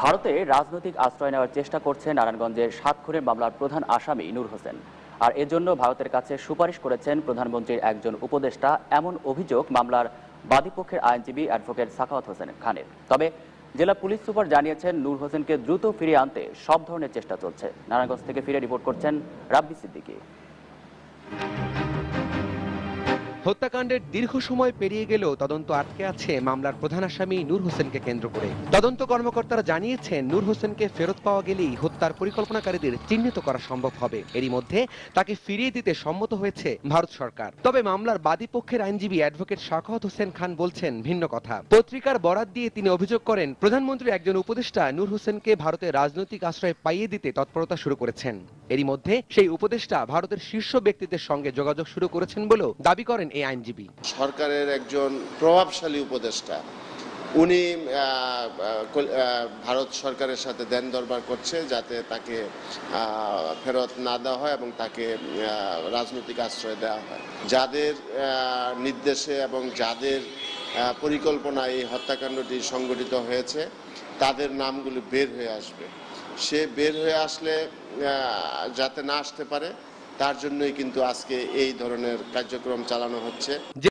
ভারতে রাজনৈতিক আশ্রয় নেওয়ার চেষ্টা করছে নারায়ণগঞ্জের সাত খুনের মামলার প্রধান আসামি নূর হোসেন। আর এজন্য ভারতের কাছে সুপারিশ করেছেন প্রধানমন্ত্রীর একজন উপদেষ্টা, এমন অভিযোগ মামলার বাদীপক্ষের আইনজীবী অ্যাডভোকেট সাখাওয়াত হোসেন খানের। তবে জেলা পুলিশ সুপার জানিয়েছেন, নূর হোসেনকে দ্রুত ফিরিয়ে আনতে সব ধরনের চেষ্টা চলছে। নারায়ণগঞ্জ থেকে ফিরে রিপোর্ট করছেন রাব্বি সিদ্দিকী। হত্যাকাণ্ডের দীর্ঘ সময় পেরিয়ে গেলেও তদন্ত আটকে আছে মামলার প্রধান আসামি নূর হোসেনকে কেন্দ্র করে। তদন্ত কর্মকর্তারা জানিয়েছেন, নূর হোসেনকে ফেরত পাওয়া গেলেই হত্যার পরিকল্পনাকারীদের চিহ্নিত করা সম্ভব হবে। এরই মধ্যে তাকে ফিরিয়ে দিতে সম্মত হয়েছে ভারত সরকার। তবে মামলার বাদী পক্ষের আইনজীবী অ্যাডভোকেট শাখাওয়াত হোসেন খান বলছেন, ভিন্ন কথা। পত্রিকার বরাত দিয়ে তিনি অভিযোগ করেন, প্রধানমন্ত্রীর একজন উপদেষ্টা নূর হোসেনকে ভারতের রাজনৈতিক আশ্রয় পাইয়ে দিতে তৎপরতা শুরু করেছেন। এরই মধ্যে সেই উপদেষ্টা ভারতের শীর্ষ ব্যক্তিদের সঙ্গে যোগাযোগ শুরু করেছেন বলেও দাবি করেন এই আইনজীবী। সরকারের একজন প্রভাবশালী উপদেষ্টা। উনি ভারত সরকারের সাথে দেন দরবার করছে যাতে তাকে ফেরত না দেওয়া হয় এবং তাকে রাজনৈতিক আশ্রয় দেওয়া হয়। যাদের নির্দেশে এবং যাদের আহ, পরিকল্পনায় এই হত্যাকাণ্ডটি সংগঠিত হয়েছে তাদের নামগুলো বের হয়ে আসবে। সে বের হয়ে আসলে যাতে না আসতে পারে, তার জন্যই কিন্তু আজকে এই ধরনের কার্যক্রম চালানো হচ্ছে।